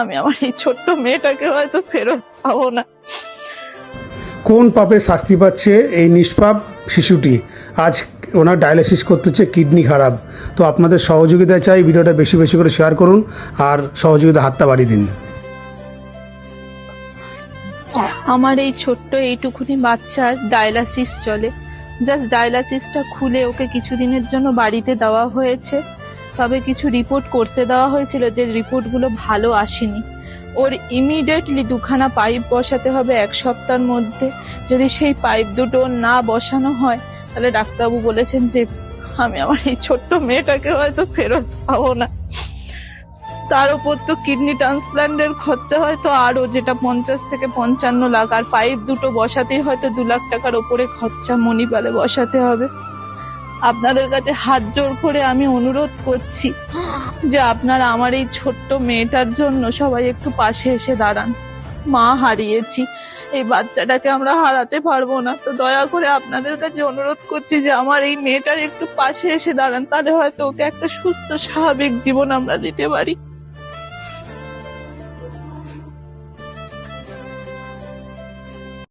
আমি আমার এই ছোট্ট মেয়েটাকে হয়তো ফেরত পাবো না। কোন পাপে শাস্তি পাচ্ছে এই নিষ্পাপ শিশুটি? আজ ওনার ডায়ালিসিস করতে হচ্ছে কিডনি খারাপ। তো আপনাদের সহযোগিতা চাই ভিডিওটা বেশি বেশি করে শেয়ার করুন আর সহযোগিতা হাতটা বাড়িয়ে দিন। আমার এই ছোট্ট এইটুকুনি বাচ্চার ডায়ালাসিস চলে। জাস্ট ডায়ালাসিসটা খুলে ওকে কিছুদিনের জন্য বাড়িতে দেওয়া হয়েছে। তবে কিছু রিপোর্ট করতে দেওয়া হয়েছিল যে রিপোর্টগুলো ভালো আসেনি। ওর ইমিডিয়েটলি দুখানা পাইপ বসাতে হবে এক সপ্তাহের মধ্যে। যদি সেই পাইপ দুটো না বসানো হয়, তাহলে ডাক্তারবাবু বলেছেন যে, আমি আমার এই ছোট্ট মেয়েটাকে হয়তো ফেরত পাবো না। তার উপর তো কিডনি ট্রান্সপ্লান্টের খরচা হয়তো আরও যেটা পঞ্চাশ থেকে পঞ্চান্ন লাখ, আর পাইপ দুটো বসাতেই হয়তো দু লাখ টাকার ওপরে খরচা মণিপালে বসাতে হবে। আপনাদের কাছে হাত জোর করে আমি অনুরোধ করছি যে আপনারা আমার এই ছোট্ট মেয়েটার জন্য সবাই একটু পাশে এসে দাঁড়ান। মা হারিয়েছি। এই বাচ্চাটাকে আমরা হারাতে পারব না। তো দয়া করে আপনাদের কাছে অনুরোধ করছি যে আমার এই মেয়েটার একটু পাশে এসে দাঁড়ান। তাহলে হয়তো ওকে একটা সুস্থ, স্বাভাবিক জীবন আমরা দিতে পারি।